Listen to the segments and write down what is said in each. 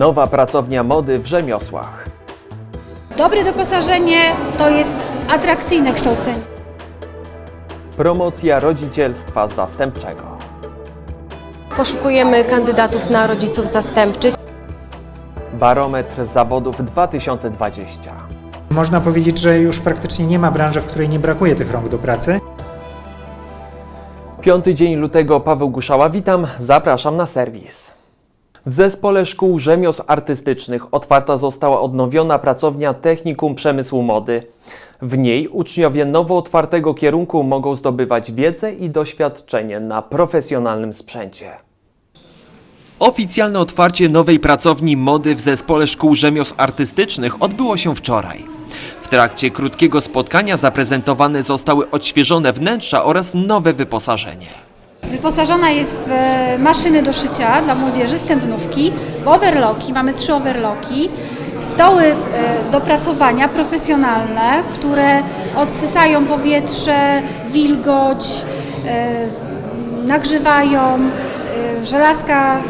Nowa pracownia mody w rzemiosłach. Dobre doposażenie to jest atrakcyjne kształcenie. Promocja rodzicielstwa zastępczego. Poszukujemy kandydatów na rodziców zastępczych. Barometr zawodów 2020. Można powiedzieć, że już praktycznie nie ma branży, w której nie brakuje tych rąk do pracy. Piąty dzień lutego, Paweł Guszała, witam, zapraszam na serwis. W Zespole Szkół Rzemiosł Artystycznych otwarta została odnowiona pracownia Technikum Przemysłu Mody. W niej uczniowie nowo otwartego kierunku mogą zdobywać wiedzę i doświadczenie na profesjonalnym sprzęcie. Oficjalne otwarcie nowej pracowni mody w Zespole Szkół Rzemiosł Artystycznych odbyło się wczoraj. W trakcie krótkiego spotkania zaprezentowane zostały odświeżone wnętrza oraz nowe wyposażenie. Wyposażona jest w e, maszyny do szycia dla młodzieży, stępnówki, w overlocki, mamy trzy overlocki, w stoły e, do prasowania profesjonalne, które odsysają powietrze, wilgoć, e, nagrzewają, żelazka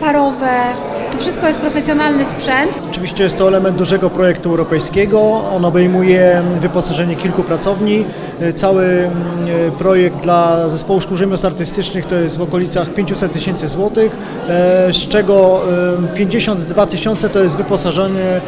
parowe. To wszystko jest profesjonalny sprzęt. Oczywiście jest to element dużego projektu europejskiego. On obejmuje wyposażenie kilku pracowni. Cały mm, projekt dla zespołu szkół rzemiosł artystycznych to jest w okolicach 500 tysięcy złotych, e, z czego e, 52 tysiące to jest wyposażenie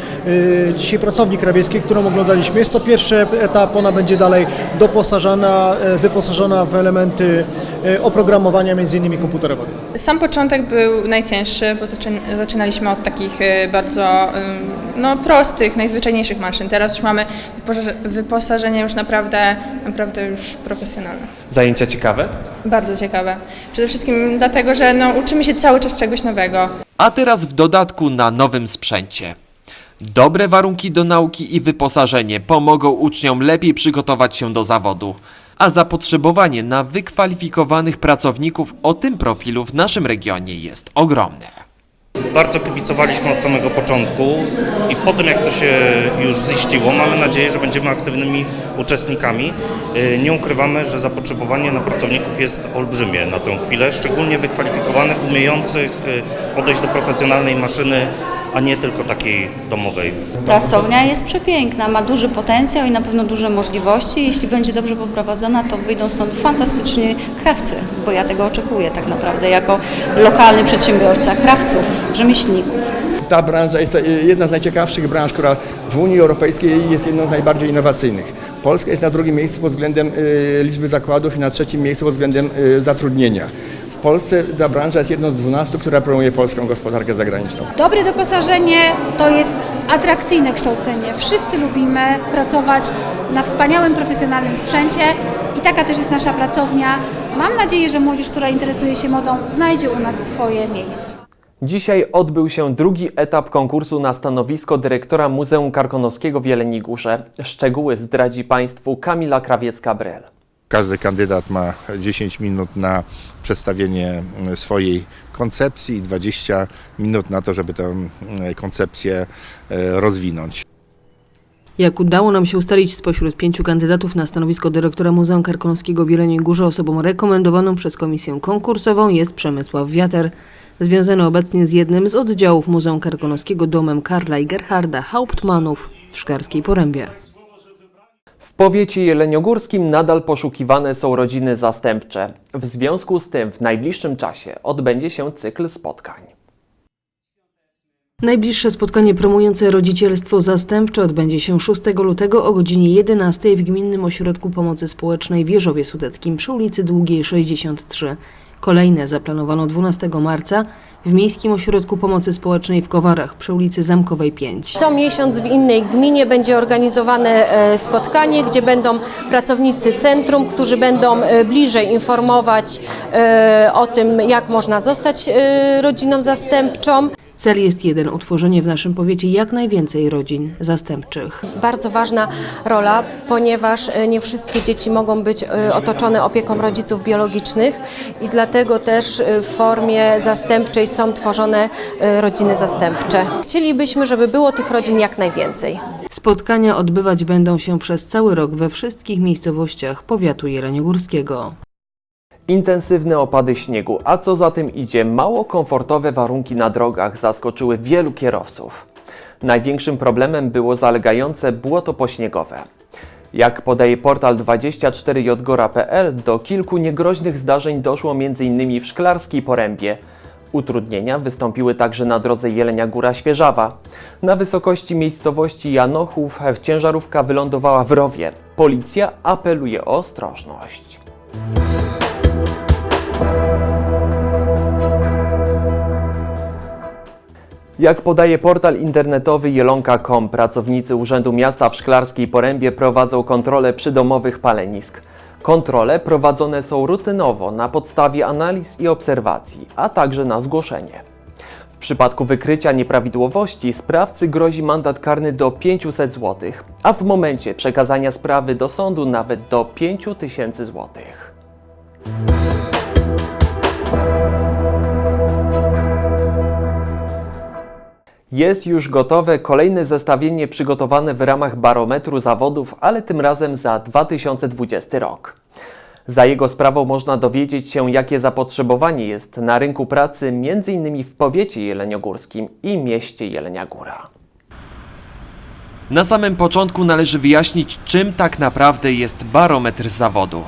e, dzisiaj pracowni krawieckiej, którą oglądaliśmy. Jest to pierwszy etap, ona będzie dalej doposażana, e, wyposażona w elementy e, oprogramowania między innymi komputerowego. Sam początek był najcięższy, bo zaczyn- zaczynaliśmy od takich y, bardzo ym, no, prostych, najzwyczajniejszych maszyn. Teraz już mamy wyposa- wyposażenie już naprawdę, naprawdę już profesjonalne. Zajęcia ciekawe? Bardzo ciekawe. Przede wszystkim dlatego, że no, uczymy się cały czas czegoś nowego. A teraz w dodatku na nowym sprzęcie. Dobre warunki do nauki i wyposażenie pomogą uczniom lepiej przygotować się do zawodu, a zapotrzebowanie na wykwalifikowanych pracowników o tym profilu w naszym regionie jest ogromne. Bardzo kibicowaliśmy od samego początku i po tym jak to się już ziściło, mamy nadzieję, że będziemy aktywnymi uczestnikami. Yy, Nie ukrywamy, że zapotrzebowanie na pracowników jest olbrzymie na tę chwilę, szczególnie wykwalifikowanych, umiejących yy, podejść do profesjonalnej maszyny, a nie tylko takiej domowej. Pracownia jest przepiękna, ma duży potencjał i na pewno duże możliwości. Jeśli będzie dobrze poprowadzona, to wyjdą stąd fantastyczni krawcy, bo ja tego oczekuję tak naprawdę jako lokalny przedsiębiorca krawców, rzemieślników. Ta branża jest jedna z najciekawszych branż, która w Unii Europejskiej jest jedną z najbardziej innowacyjnych. Polska jest na drugim miejscu pod względem y, liczby zakładów i na trzecim miejscu pod względem y, zatrudnienia. W Polsce ta branża jest jedną z 12, która promuje polską gospodarkę zagraniczną. Dobre doposażenie to jest atrakcyjne kształcenie. Wszyscy lubimy pracować na wspaniałym, profesjonalnym sprzęcie i taka też jest nasza pracownia. Mam nadzieję, że młodzież, która interesuje się modą, znajdzie u nas swoje miejsce. Dzisiaj odbył się drugi etap konkursu na stanowisko dyrektora Muzeum Karkonoskiego w Jeleniej Górze. Szczegóły zdradzi Państwu Kamila Krawiecka-Brel. Każdy kandydat ma 10 minut na przedstawienie mm, swojej koncepcji i 20 minut na to, żeby tę koncepcję e, rozwinąć. Jak udało nam się ustalić spośród pięciu kandydatów na stanowisko dyrektora Muzeum Karkonoskiego w Jeleniej Górze, osobą rekomendowaną przez komisję konkursową jest Przemysław Wiater, związany obecnie z jednym z oddziałów Muzeum Karkonoskiego domem Karla i Gerharda Hauptmannów w Szklarskiej Porębie. Powiecie jeleniogórskim nadal poszukiwane są rodziny zastępcze. W związku z tym w najbliższym czasie odbędzie się cykl spotkań. Najbliższe spotkanie promujące rodzicielstwo zastępcze odbędzie się 6 lutego o godzinie 11 w Gminnym Ośrodku Pomocy Społecznej w Jeżowie Sudeckim przy ulicy Długiej 63. Kolejne zaplanowano 12 marca w Miejskim Ośrodku Pomocy Społecznej w Kowarach przy ulicy Zamkowej 5. Co miesiąc w innej gminie będzie organizowane e, spotkanie, gdzie będą pracownicy centrum, którzy będą e, bliżej informować e, o tym, jak można zostać rodziną zastępczą. Cel jest jeden – utworzenie w naszym powiecie jak najwięcej rodzin zastępczych. Bardzo ważna rola, ponieważ e, nie wszystkie dzieci mogą być e, otoczone opieką rodziców biologicznych i dlatego też e, w formie zastępczej są tworzone rodziny zastępcze. Chcielibyśmy, żeby było tych rodzin jak najwięcej. Spotkania odbywać będą się przez cały rok we wszystkich miejscowościach powiatu jeleniogórskiego. Intensywne opady śniegu, a co za tym idzie, mało komfortowe warunki na drogach zaskoczyły wielu kierowców. Największym problemem było zalegające błoto pośniegowe. Jak podaje portal 24jgora.pl, do kilku niegroźnych zdarzeń doszło m.in. w Szklarskiej Porębie. Utrudnienia wystąpiły także na drodze Jelenia Góra Świeżawa. Na wysokości miejscowości Janochów ciężarówka wylądowała w rowie. Policja apeluje o ostrożność. Jak podaje portal internetowy jelonka.com, pracownicy Urzędu Miasta w Szklarskiej Porębie prowadzą kontrolę przydomowych palenisk. Kontrole prowadzone są rutynowo na podstawie analiz i obserwacji, a także na zgłoszenie. W przypadku wykrycia nieprawidłowości sprawcy grozi mandat karny do 500 zł, a w momencie przekazania sprawy do sądu nawet do 5000 zł. Jest już gotowe kolejne zestawienie przygotowane w ramach barometru zawodów, ale tym razem za 2020 rok. Za jego sprawą można dowiedzieć się, jakie zapotrzebowanie jest na rynku pracy m.in. w powiecie jeleniogórskim i mieście Jelenia Góra. Na samym początku należy wyjaśnić, czym tak naprawdę jest barometr zawodów.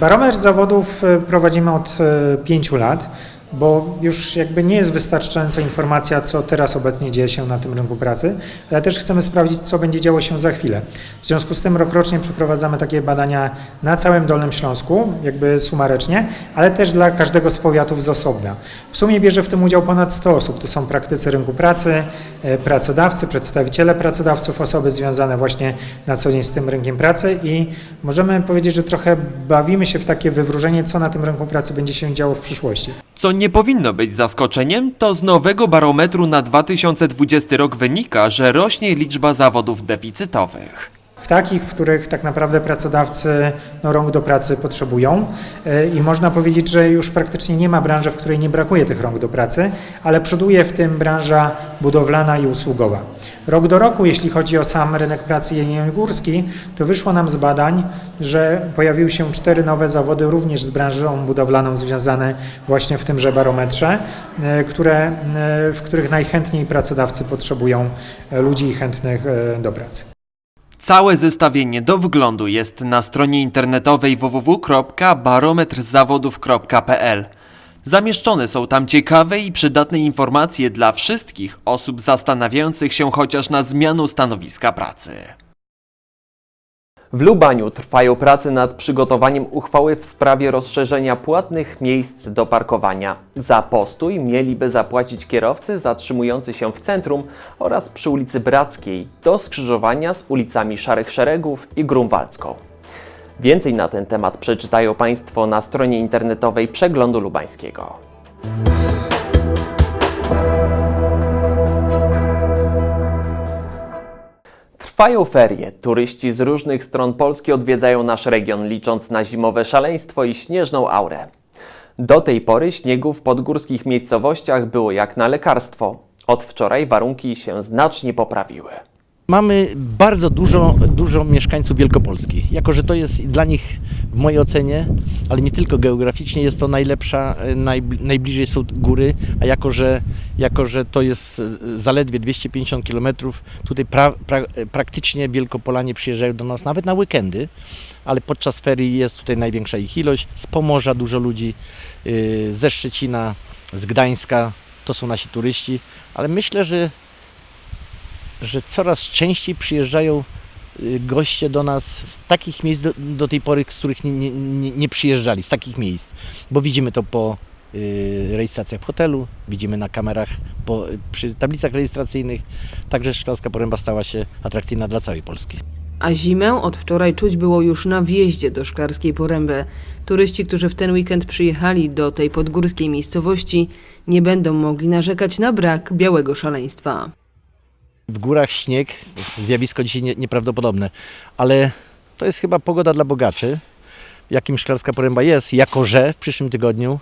Barometr zawodów e, prowadzimy od 5 lat, bo już jakby nie jest wystarczająca informacja, co teraz obecnie dzieje się na tym rynku pracy, ale też chcemy sprawdzić, co będzie działo się za chwilę. W związku z tym rokrocznie przeprowadzamy takie badania na całym Dolnym Śląsku, jakby sumarycznie, ale też dla każdego z powiatów z osobna. W sumie bierze w tym udział ponad 100 osób. To są praktycy rynku pracy, e, pracodawcy, przedstawiciele pracodawców, osoby związane właśnie na co dzień z tym rynkiem pracy i możemy powiedzieć, że trochę bawimy się w takie wywróżenie, co na tym rynku pracy będzie się działo w przyszłości. Co nie powinno być zaskoczeniem, to z nowego barometru na 2020 rok wynika, że rośnie liczba zawodów deficytowych. W takich, w których tak naprawdę pracodawcy no, rąk do pracy potrzebują E, i można powiedzieć, że już praktycznie nie ma branży, w której nie brakuje tych rąk do pracy, ale przoduje w tym branża budowlana i usługowa. Rok do roku, jeśli chodzi o sam rynek pracy jeleniogórski, to wyszło nam z badań, że pojawiły się cztery nowe zawody również z branżą budowlaną związane właśnie w tymże barometrze, e, które, e, w których najchętniej pracodawcy potrzebują ludzi chętnych do pracy. Całe zestawienie do wglądu jest na stronie internetowej www.barometrzawodów.pl. Zamieszczone są tam ciekawe i przydatne informacje dla wszystkich osób zastanawiających się chociaż nad zmianą stanowiska pracy. W Lubaniu trwają prace nad przygotowaniem uchwały w sprawie rozszerzenia płatnych miejsc do parkowania. Za postój mieliby zapłacić kierowcy zatrzymujący się w centrum oraz przy ulicy Brackiej do skrzyżowania z ulicami Szarych Szeregów i Grunwaldzką. Więcej na ten temat przeczytają Państwo na stronie internetowej Przeglądu Lubańskiego. Trwają ferie. Turyści z różnych stron Polski odwiedzają nasz region, licząc na zimowe szaleństwo i śnieżną aurę. Do tej pory śniegu w podgórskich miejscowościach było jak na lekarstwo. Od wczoraj warunki się znacznie poprawiły. Mamy bardzo dużo, dużo mieszkańców Wielkopolski. Jako, że to jest dla nich w mojej ocenie, ale nie tylko geograficznie, jest to najlepsza, e, naj, najbliżej są góry, a jako, że, jako, że to jest e, zaledwie 250 km, tutaj pra, pra, e, praktycznie Wielkopolanie przyjeżdżają do nas nawet na weekendy, ale podczas ferii jest tutaj największa ich ilość. Z Pomorza dużo ludzi, ze Szczecina, z Gdańska, to są nasi turyści, ale myślę, że że coraz częściej przyjeżdżają y, goście do nas z takich miejsc do, do tej pory, z których nie, nie, nie, przyjeżdżali, z takich miejsc, bo widzimy to po y, rejestracjach w hotelu, widzimy na kamerach, po, przy tablicach rejestracyjnych, także Szklarska Poręba stała się atrakcyjna dla całej Polski. A zimę od wczoraj czuć było już na wjeździe do Szklarskiej Poręby. Turyści, którzy w ten weekend przyjechali do tej podgórskiej miejscowości, nie będą mogli narzekać na brak białego szaleństwa. W górach śnieg, zjawisko dzisiaj nie, nieprawdopodobne, ale to jest chyba pogoda dla bogaczy, jakim Szklarska Poręba jest, jako że w przyszłym tygodniu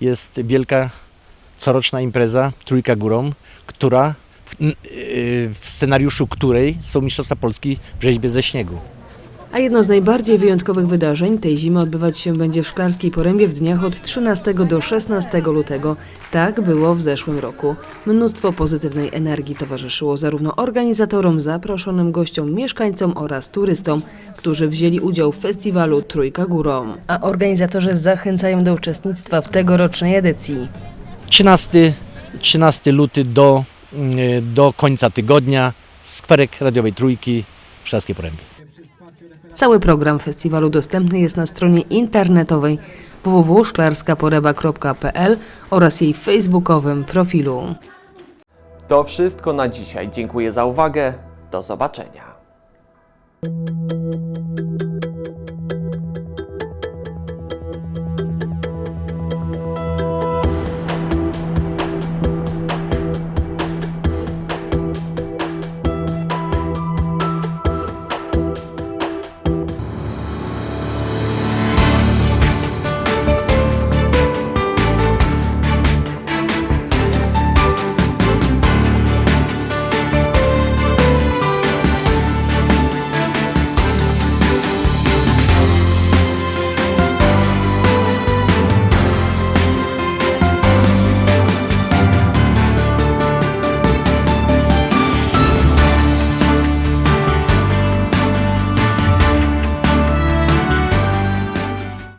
jest wielka coroczna impreza Trójka Górą, która w, yy, w scenariuszu której są Mistrzostwa Polski w rzeźbie ze śniegu. A jedno z najbardziej wyjątkowych wydarzeń tej zimy odbywać się będzie w Szklarskiej Porębie w dniach od 13 do 16 lutego. Tak było w zeszłym roku. Mnóstwo pozytywnej energii towarzyszyło zarówno organizatorom, zaproszonym gościom, mieszkańcom oraz turystom, którzy wzięli udział w festiwalu Trójka Górą. A organizatorzy zachęcają do uczestnictwa w tegorocznej edycji. 13, 13 luty do, yy, do końca tygodnia, skwerek radiowej Trójki w Szklarskiej Porębie. Cały program festiwalu dostępny jest na stronie internetowej www.szklarskaporeba.pl oraz jej facebookowym profilu. To wszystko na dzisiaj. Dziękuję za uwagę. Do zobaczenia.